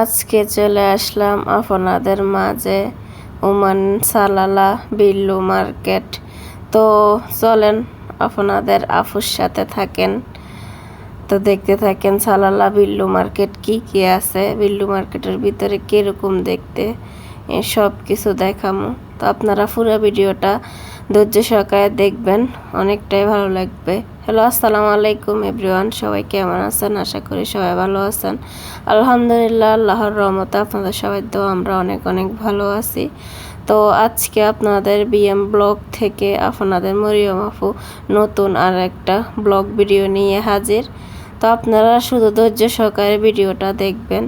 আজকে চলে আসলাম আপনাদের মাঝে ওমান সালালা বিল্লু মার্কেট। তো চলেন আপনাদের আফুর সাথে থাকেন। তো দেখতে থাকেন সালালা বিল্লু মার্কেট কি কি আছে, বিল্লু মার্কেটের ভিতরে কীরকম দেখতে সব কিছু দেখামো। তো আপনারা পুরো ভিডিওটা ধৈর্য সহকারে দেখবেন, অনেকটাই ভালো লাগবে। হ্যালো, আসসালামু আলাইকুম এভরিওয়ান, সবাই কেমন আছেন? আশা করি সবাই ভালো আছেন। আলহামদুলিল্লাহ, আল্লাহর রহমতে আপনাদের সবাই তো আমরা অনেক অনেক ভালো আছি। তো আজকে আপনাদের বিএম ব্লগ থেকে আপনাদের মরিয়ম আপু নতুন আর একটা ব্লগ ভিডিও নিয়ে হাজির। তো আপনারা শুধু ধৈর্য সহকারে ভিডিওটা দেখবেন।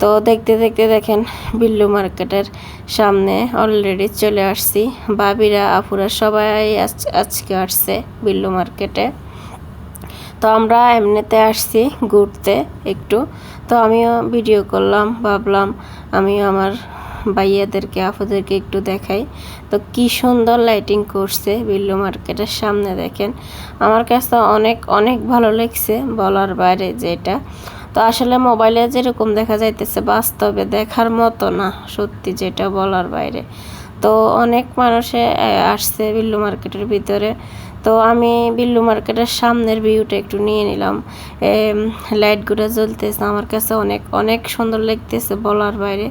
তো দেখতে দেখতে দেখেন বিল্লু মার্কেটের সামনে অলরেডি চলে আসছি। বাবিরা আপুরা সবাই আজ- আজকে আসছে বিল্লু মার্কেটে। তো আমরা এমনিতে আসছি ঘুরতে একটু। তো আমিও ভিডিও করলাম, ভাবলাম আমিও আমার ভাইয়াদেরকে, আপুদেরকে একটু দেখাই। তো কি সুন্দর লাইটিং করছে বিল্লু মার্কেটের সামনে দেখেন। আমার কাছে অনেক অনেক ভালো লাগছে বলার বাইরে যেটা। তো আসলে মোবাইলে যেরকম দেখা যাইতেছে, বাস্তবে দেখার মতো না, সত্যি যেটা বলার বাইরে। তো অনেক মানুষে আসছে বিল্লু মার্কেটের ভিতরে। তো আমি বিল্লু মার্কেটের সামনের ভিউটা একটু নিয়ে নিলাম। লাইটগুলো জ্বলতেছে, আমার কাছে অনেক অনেক সুন্দর লাগতেছে বলার বাইরে।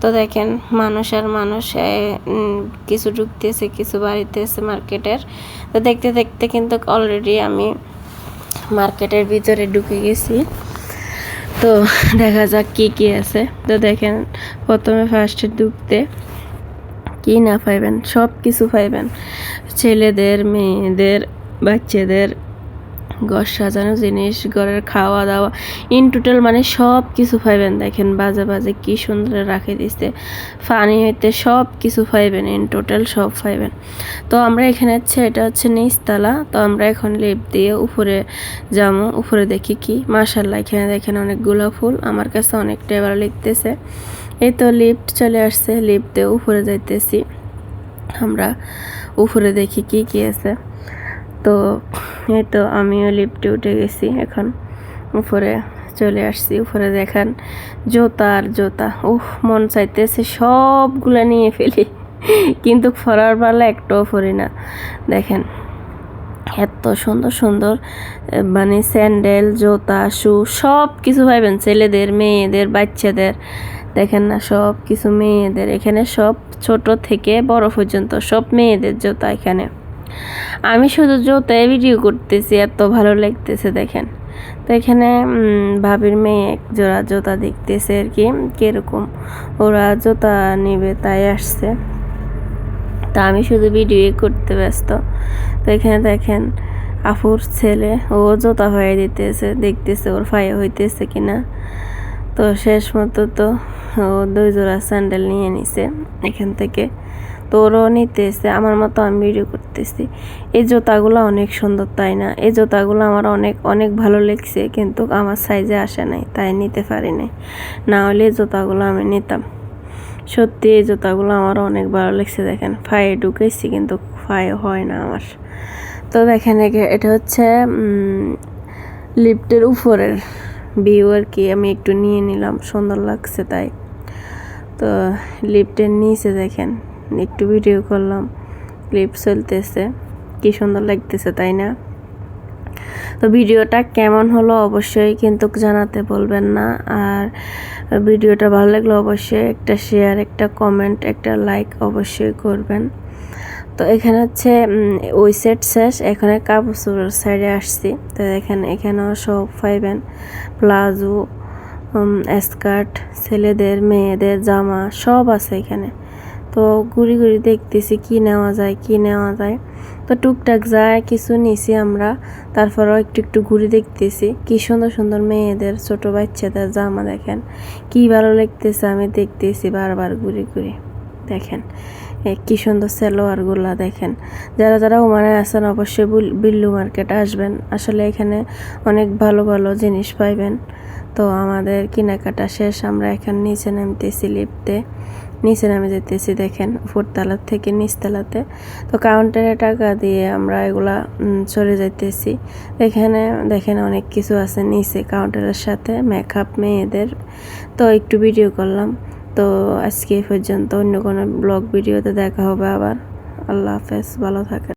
তো দেখেন, মানুষ আর মানুষ কিছু ঢুকতেছে, কিছু বাড়িতেছে মার্কেটের। তো দেখতে দেখতে কিন্তু অলরেডি আমি মার্কেটের ভিতরে ঢুকে গেছি। তো দেখা যাক কি কি আছে। তো দেখেন, প্রথমে ফার্স্টে ঢুকতে কি না পাইবেন সব কিছু পাইবেন। ছেলেদের, মেয়েদের, বাচ্চাদের ঘর সাজানো জিনিস, ঘরের খাওয়া দাওয়া ইন টোটাল মানে সব কিছু পাইবেন। দেখেন বাজে বাজে কি সুন্দর রাখে দিচ্ছে ফানি হইতে সব কিছু পাইবেন ইন টোটাল সব পাইবেন। তো আমরা এখানে হচ্ছে এটা হচ্ছে নিচতলা। তো আমরা এখন লিপ দিয়ে উপরে যাব, উপরে দেখি কি। মাশাল্লাহ এখানে দেখেন অনেকগুলো ফুল। আমার কাছে অনেকটাই ভালো লিখতেছে। এই তো লিফট চলে আসছে লিফট উপরে যাইতেছি। আমরা উপরে দেখি কি কি আছে। তো এই তো আমিও লিফটে উঠে গেছি, এখন উপরে চলে আসছি, উপরে দেখেন জোতা আর জোতা। উহ মন চাইতেছে সবগুলা নিয়ে ফেলি, কিন্তু ফরার বেলা একটাও ফরি না। দেখেন এত সুন্দর সুন্দর মানে স্যান্ডেল, জুতা, শু সব কিছু পাইবেন ছেলেদের, মেয়েদের, বাচ্চাদের। দেখেন না সব কিছু মেয়েদের। এখানে সব ছোট থেকে বড় পর্যন্ত সব মেয়েদের জুতা এখানে। আমি শুধু জুতায় ভিডিও করতেছি, এত ভালো লাগতেছে দেখেন। তো এখানে ভাবির মেয়ে এক জোড়া জোতা দেখতেছে আর কি, কীরকম ওরা জোতা নিবে তাই আসছে। তা আমি শুধু ভিডিও করতে ব্যস্ত। তো এখানে দেখেন, আফুর ছেলে, ও জোতা হয়ে দিতেছে, দেখতেছে ওর ফায়ে হইতেছে কিনা। তো শেষ মতো তো ও দুই জোড়া স্যান্ডেল নিয়ে নিছে এখান থেকে। তো ওরও নিতেছে, আমার মতো আমি ভিডিও করতেছি। এই জুতাগুলো অনেক সুন্দর, তাই না? এই জুতাগুলো আমার অনেক অনেক ভালো লেগছে, কিন্তু আমার সাইজে আসে নাই, তাই নিতে পারি নাই। না হলে এই জুতাগুলো আমি নিতাম। সত্যি, এই জুতাগুলো আমার অনেক ভালো লেগছে, দেখেন। ফায়ে ঢুকেছি, কিন্তু ফায়ে হয় না আমার। তো দেখেন এটা হচ্ছে লিফটের উপরের ভিউ আর কি, আমি একটু নিয়ে নিলাম, সুন্দর লাগছে তাই। তো লিফটের নিচে দেখেন একটু ভিডিও করলাম ক্লিপ চলতেছে। কি সুন্দর লাগতেছে, তাই না? তো ভিডিওটা কেমন হলো অবশ্যই কিন্তু জানাতে বলবেন না। আর ভিডিওটা ভালো লাগলে অবশ্যই একটা শেয়ার একটা কমেন্ট একটা লাইক অবশ্যই করবেন। তো এখানে হচ্ছে ওই সেট শেষ। এখানে কাপড় সাইডে আসছি। তো এখানে, এখানেও সব পাইবেন। প্লাজো স্কার্ট ছেলেদের, মেয়েদের জামা সব আছে এখানে। তো ঘুরি ঘুরি দেখতেছি কি নেওয়া যায়, কি নেওয়া যায়। তো টুকটাক যায় কিছু নিছি আমরা, তারপরেও একটু একটু ঘুরে দেখতেছি। কি সুন্দর সুন্দর মেয়েদের, ছোট বাচ্চাদের জামা দেখেন। কি ভালো লাগতেছে, আমি দেখতেছি বারবার ঘুরে ঘুরে। দেখেন কি সুন্দর সেলোয়ারগুলা দেখেন। যারা যারা ওমানে আছেন, অবশ্যই বুল- বিল্লু মার্কেট আসবেন। আসলে এখানে অনেক ভালো ভালো জিনিস পাইবেন। তো আমাদের কেনাকাটা শেষ, আমরা এখানে নিচে নামতেছি লিফটে। নিচে নামে যেতেছি, দেখেন, উপরতলার থেকে নিচতলাতে। তো কাউন্টারে টাকা দিয়ে আমরা এগুলা চলে যাইতেছি। এখানে দেখেন অনেক কিছু আছে নিচে কাউন্টারের সাথে মেকআপ মেয়েদের। তো একটু ভিডিও করলাম। তো আজকে এই পর্যন্ত অন্য কোনো ব্লগ ভিডিওতে দেখা হবে আবার। আল্লাহ হাফেজ, ভালো থাকেন।